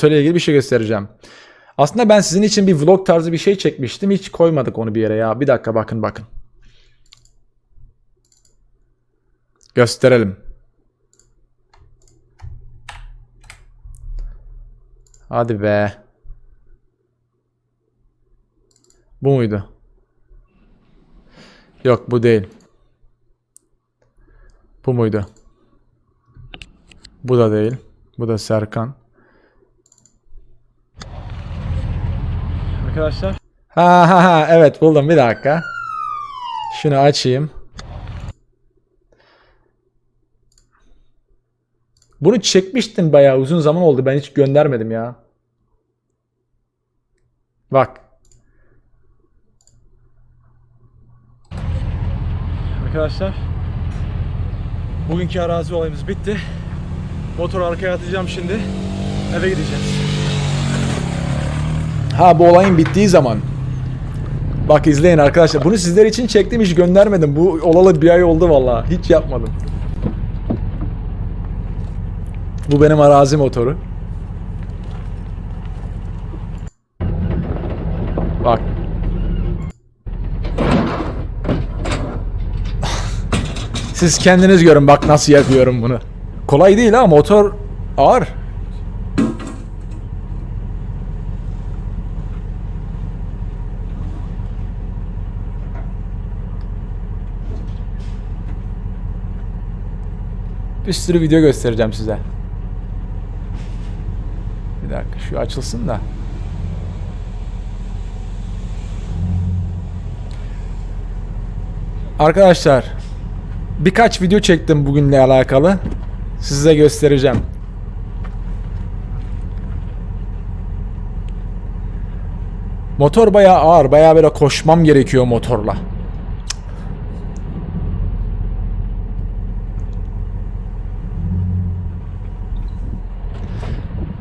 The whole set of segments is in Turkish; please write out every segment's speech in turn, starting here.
motorla ilgili bir şey göstereceğim. Aslında ben sizin için bir vlog tarzı bir şey çekmiştim. Hiç koymadık onu bir yere ya. Bir dakika bakın bakın. Gösterelim. Hadi be. Bu muydu? Yok bu değil. Bu muydu? Bu da değil. Bu da Serkan. Arkadaşlar. Ha ha ha evet buldum bir dakika. Şunu açayım. Bunu çekmiştim bayağı uzun zaman oldu. Ben hiç göndermedim ya. Bak. Arkadaşlar. Bugünkü arazi olayımız bitti. Motoru arkaya atacağım şimdi. Eve gideceğiz. Ha bu olayın bittiği zaman. Bak izleyin arkadaşlar. Bunu sizler için çektim hiç göndermedim. Bu olalı bir ay oldu vallahi. Hiç yapmadım. Bu benim arazi motoru. Bak. Siz kendiniz görün bak nasıl yapıyorum bunu. Kolay değil ha motor ağır. Bir sürü video göstereceğim size. Bir dakika şu açılsın da. Arkadaşlar birkaç video çektim bugünle alakalı. Size göstereceğim. Motor bayağı ağır, bayağı böyle koşmam gerekiyor motorla.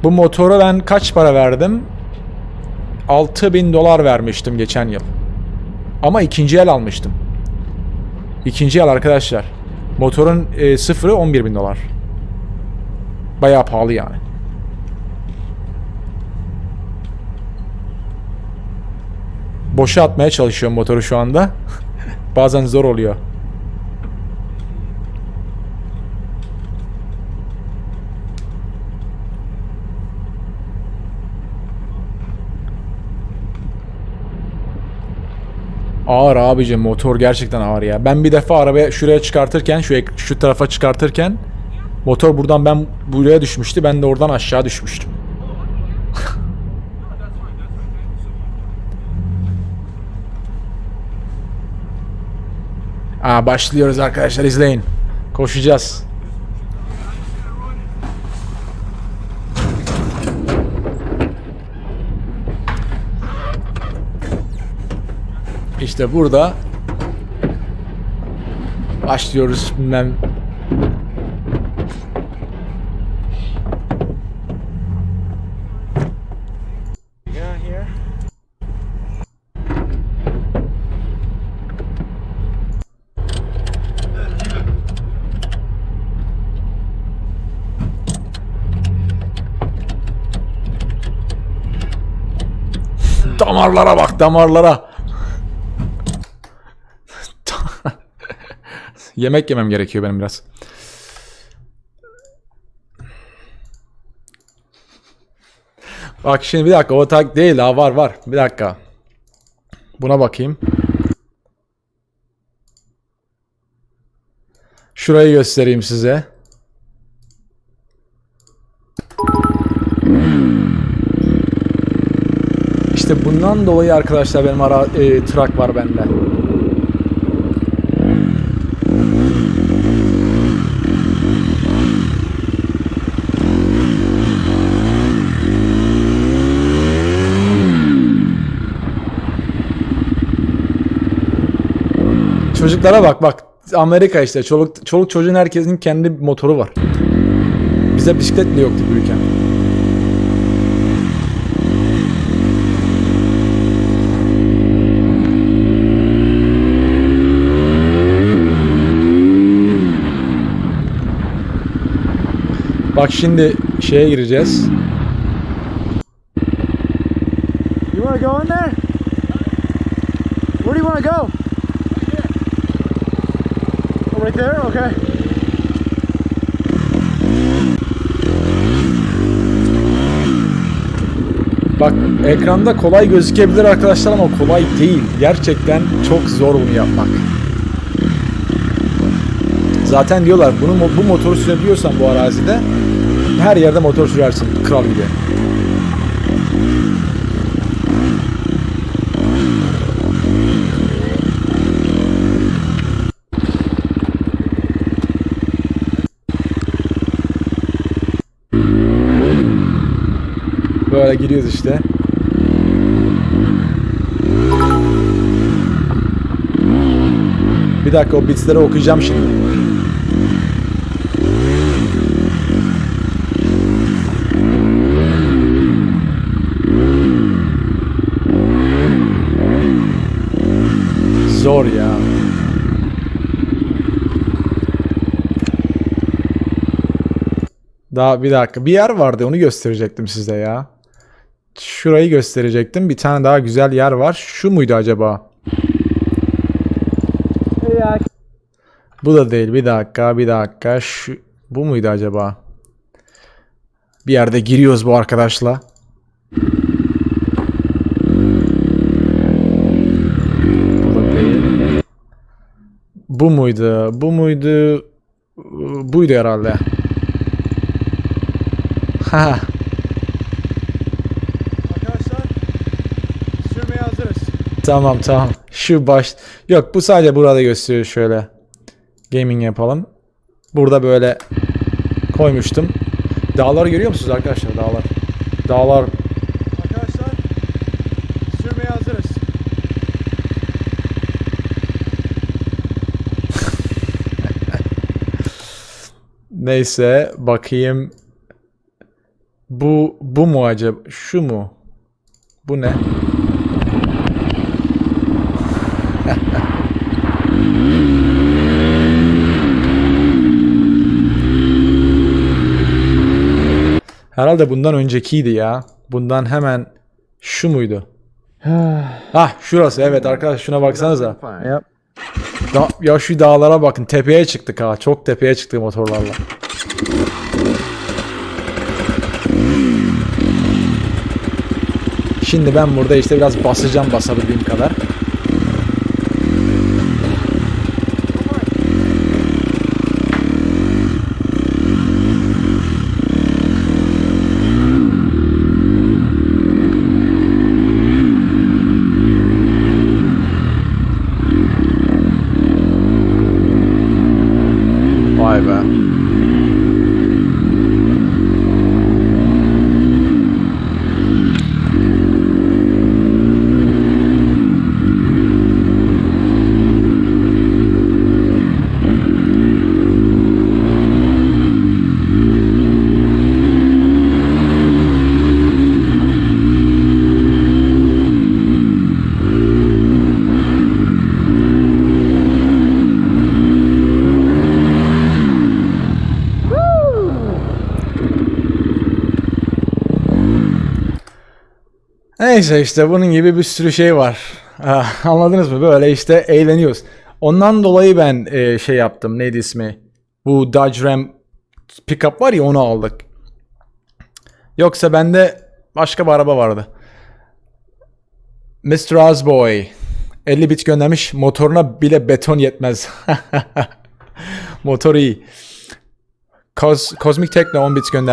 Bu motora ben kaç para verdim? 6000 dolar vermiştim geçen yıl. Ama ikinci el almıştım. İkinci el arkadaşlar. Motorun e, sıfırı 11 bin dolar. Bayağı pahalı yani. Boşa atmaya çalışıyorum motoru şu anda. Bazen zor oluyor. Ağır abicim motor gerçekten ağır ya. Ben bir defa arabaya şuraya çıkartırken şu şu tarafa çıkartırken motor buradan ben buraya düşmüştü. Ben de oradan aşağı düşmüştüm. Aa başlıyoruz arkadaşlar izleyin. Koşacağız. İşte burada başlıyoruz bilmem damarlara bak damarlara. Yemek yemem gerekiyor benim biraz. Bak şimdi bir dakika o değil ha var var. Bir dakika. Buna bakayım. Şurayı göstereyim size. İşte bundan dolayı arkadaşlar benim ara e, trak var bende. Çocuklara bak bak. Amerika işte. Çoluk, çoluk çocuğun herkesin kendi motoru var. Bize bisiklet bile yoktu büyükken. Bak şimdi şeye gireceğiz. want to go in there? Where do you want to go? Right there? Okay. Bak ekranda kolay gözükebilir arkadaşlar ama kolay değil. Gerçekten çok zor bunu yapmak. Zaten diyorlar bunu bu motoru sürebiliyorsan bu arazide her yerde motor sürersin kral gibi. Böyle gidiyoruz işte. Bir dakika o bitsleri okuyacağım şimdi. Zor ya. Daha bir dakika. Bir yer vardı onu gösterecektim size ya. Şurayı gösterecektim. Bir tane daha güzel yer var. Şu muydu acaba? Bu da değil. Bir dakika, bir dakika. Şu bu muydu acaba? Bir yerde giriyoruz bu arkadaşla. Bu muydu? Bu muydu? Buydu herhalde. Ha. Arkadaşlar sürmeye hazırız. Tamam tamam. Şu baş... Yok bu sadece burada gösteriyor şöyle. Gaming yapalım. Burada böyle koymuştum. Dağları görüyor musunuz arkadaşlar? Dağlar. Dağlar. Arkadaşlar sürmeye hazırız. Neyse bakayım. Bu bu mu acaba? Şu mu? Bu ne? Herhalde bundan öncekiydi ya. Bundan hemen şu muydu? ah şurası evet arkadaş şuna baksanıza. Yep. Da- ya şu dağlara bakın tepeye çıktık ha. Çok tepeye çıktık motorlarla. Şimdi ben burada işte biraz basacağım basabildiğim kadar. Vay be. Neyse işte bunun gibi bir sürü şey var. Anladınız mı? Böyle işte eğleniyoruz. Ondan dolayı ben e, şey yaptım. Neydi ismi? Bu Dodge Ram pickup var ya onu aldık. Yoksa bende başka bir araba vardı. Mr. Osboy 50 bit göndermiş. Motoruna bile beton yetmez. Motor iyi. Cos Cosmic Techno 10 bit gönder.